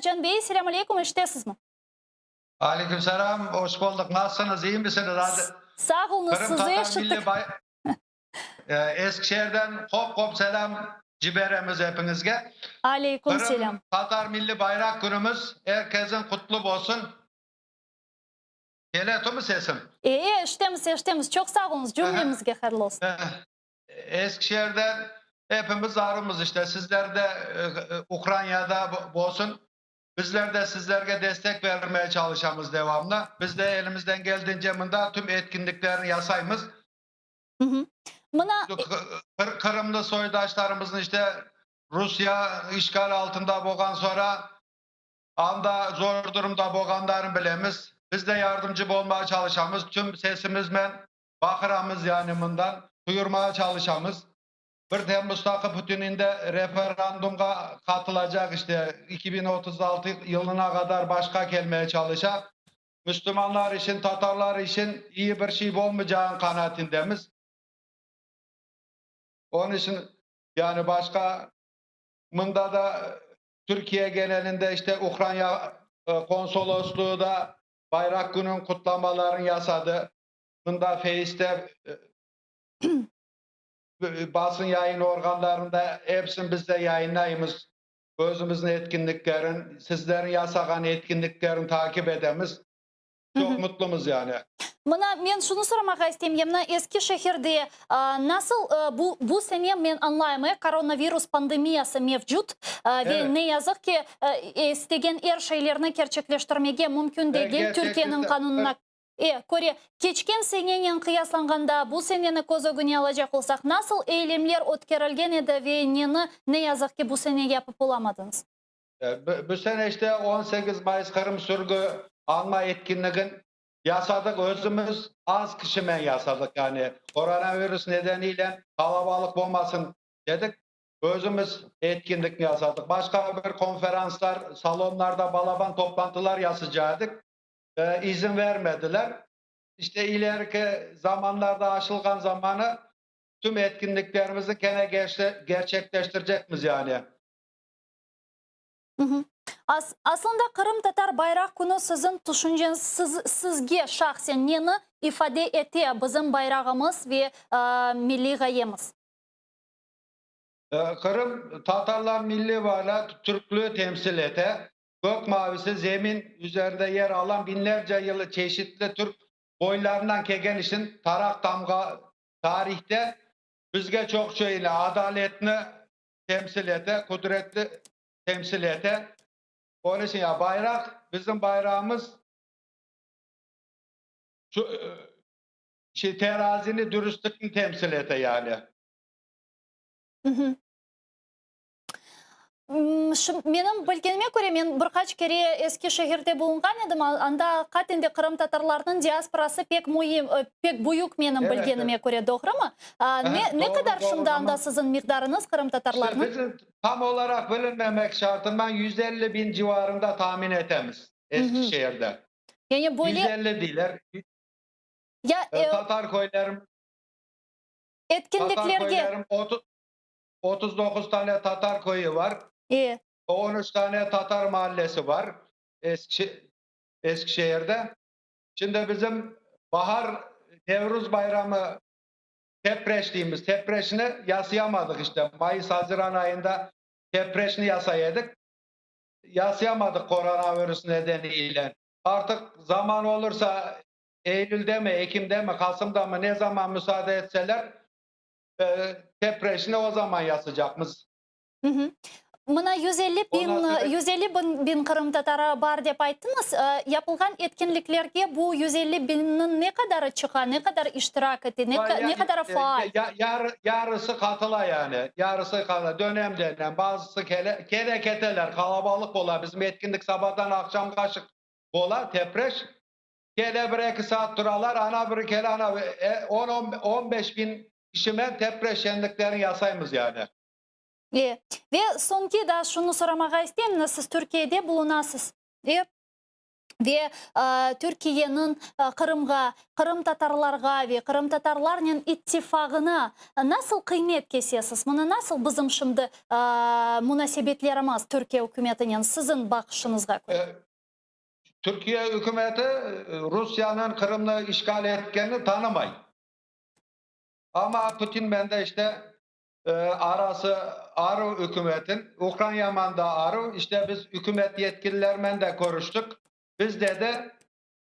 Ercan Bey, selamünaleyküm, iştesizmi? Aleykümselam, hoş bulduk. Nasılsınız, iyi misiniz? Hadi. Sağ olunuz, Kırım sizi yaşattık. Bay... Ee, Eskişehir'den hop hop selam ciberemiz hepinizge. Aleyküm Kırım selam. Tatar Milli Bayrak Günümüz herkesin kutlu olsun. Geliyor mu sesim? İyi, iştemiz, iştemiz. Çok sağ olunuz, cümlemizge hayırlı olsun. Eh, Eskişehir'den hepimiz arımız işte. Sizler de e, e, Ukrayna'da olsun. Bizler de sizlerge destek vermeye çalışamız devamlı. Biz de elimizden geldiğince bunda tüm etkinliklerini yasayımız. Hı hı. Buna Kır- Kırımlı soydaşlarımızın işte Rusya işgal altında boğan sonra anda zor durumda boğanların bilemiz. Biz de yardımcı olmaya çalışamız. Tüm sesimizle bakıramız yani bundan duyurmaya çalışamız. Bir Temmuz takı Putin'inde referandumga katılacak işte 2036 yılına kadar başka gelmeye çalışacak. Müslümanlar için, Tatarlar için iyi bir şey olmayacağın kanaatindemiz. Onun için yani başka bunda da Türkiye genelinde işte Ukrayna e, konsolosluğu da bayrak günün kutlamaların yasadı. Bunda Face'te e, basın yayın organlarında hepsini biz de yayınlayımız. Özümüzün etkinliklerin, sizlerin yasagan etkinliklerini takip edemiz. Çok mutlumuz yani. Sormak isteyeyim. Mına Eskişehir'de a, nasıl a, bu bu sene men anlayayım e, koronavirüs pandemiyası mevcut A, ve Evet. ne yazık ki a, istegen her şeylerini gerçekleştirmege mümkün değil gerçekten- Türkiye'nin kanununa E, Kore, geçken senenin kıyaslanganda bu seneni koz ögüne alacak olsak nasıl eylemler ötkerilgen edi ve neni ne yazık ki bu sene yapıp olamadınız? E, Bu, bu sene işte 18 Mayıs Kırım Sürgü alma etkinliğin yasadık özümüz az kişimen yasadık yani koronavirüs nedeniyle kalabalık olmasın dedik. Özümüz etkinlik yasadık. Başka bir konferanslar, salonlarda balaban toplantılar yasacaktık. E, izin vermediler. İşte ileriki zamanlarda aşılgan zamanı tüm etkinliklerimizi gene gerçe- gerçekleştirecek yani? Hı hı. As, aslında Kırım Tatar Bayrak Günü sizin düşünceniz siz, sizge şahsen neni ifade etti bizim bayrağımız ve e, milli gayemiz? Ee, Kırım Tatarlar milli varlığı Türklüğü temsil ete. Gök mavisi zemin üzerinde yer alan binlerce yılı çeşitli Türk boylarından kegen için tarak damga tarihte bizge çok şeyle adaletini temsil ete, kudretli temsil ete. Onun için ya bayrak, bizim bayrağımız şu, e, şey, terazini dürüstlükünü temsil ete yani. Hı hı М, шым- Менің білгеніме көре мен бірқач кере Eskişehir'de bulungan edim. Al- Anda katinde Kırım Tatarlarının diasporası pek muhim, e, pek büyük benim Evet, bilgenime göre doğru mu? Aa, ne, Evet, ne doğru, kadar doğru şimdi anda ama- sizin miktarınız Kırım İşte Tatarlarının? bizim tam olarak bilinmemek şartından 150 bin civarında tahmin etemiz Eskişehir'de. Yani böyle 150 değiller. ya E, e, Tatar köylerim, Tatar etkinliklerge köylerim 30, 39 tane Tatar köyü var. e, 13 tane Tatar mahallesi var Eskişe- Eskişehir'de. Şimdi bizim bahar Nevruz Bayramı tepreştiğimiz tepreşini yasayamadık işte. Mayıs Haziran ayında tepreşini yasayadık. Yasayamadık koronavirüs nedeniyle. Artık zaman olursa Eylül'de mi, Ekim'de mi, Kasım'da mı ne zaman müsaade etseler e, tepreşini o zaman yasayacakmız. Hı hı. Mına 150 bin, Ondan sonra- 150 bin, bin Kırım Tatarı var deyip ayttınız. E, yapılgan etkinliklerge bu 150 binin ne kadarı çıka, ne kadar iştirak etti, ne, Vay ka- ya- ne kadar e, faal? ya- yar- yarısı katıla yani. Yarısı katıla. Dönem denen bazısı kele, kereketeler kalabalık ola. Bizim etkinlik sabahtan akşam kaşık ola tepreş. Kele bir iki saat duralar. Ana bir kele ana e, 10 on- 15 bin kişimen tepreş şenliklerini yasayımız yani. е ве сонки да шуну сурамага истейм мына сиз түркияде булунасыз э ве түркиянын кырымга кырым татарларга ве кырым татарларнын иттифагына насыл кыймет кесесиз муну насыл бызымшымды мунасебетлеримиз түркия өкмөтүнүн сиздин бакышыңызга көрө Түркия үкіметі Rusya'nın Kırım'ı işgal etkenini ама Ama менде bende işte e, arası arı hükümetin, Ukrayna'man da arı, işte biz hükümet yetkililerle de konuştuk. Biz dedi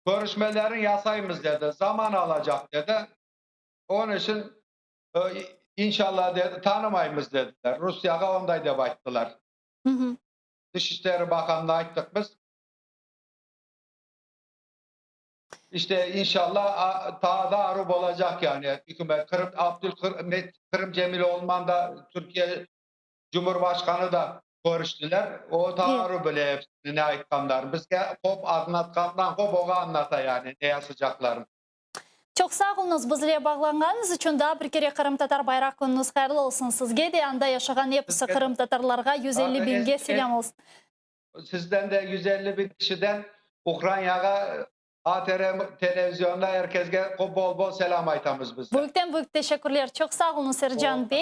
görüşmelerin yasayımız dedi, zaman alacak dedi. Onun için e, inşallah dedi tanımayımız dediler. Rusya'ya ondaydı baktılar. Hı hı. Dışişleri Bakanı'na ayttık biz. İşte inşallah daha da arub olacak yani. Hükümet Kırım Abdülkırım Kırım Cemiloğlu'ndan da Türkiye Cumhurbaşkanı da görüştüler. O arub böyle hepsini ne aytkanlar. Bizge hop anlatkandan hop oğa anlata yani ne yazacaklarını. Çok sağ olunuz bizlere bağlanğanınız için daha bir kere Kırım Tatar bayrak gününüz hayırlı olsun sizge de anda yaşayan hepsi. Kırım Tatarlarga 150 Abi, binge selam olsun. Sizden de 150 bin kişiden Ukrayna'ya ATR televizyonda herkese bol bol selam aytamız biz. Büyükten büyük teşekkürler. Çok sağ olun Sercan. Bey.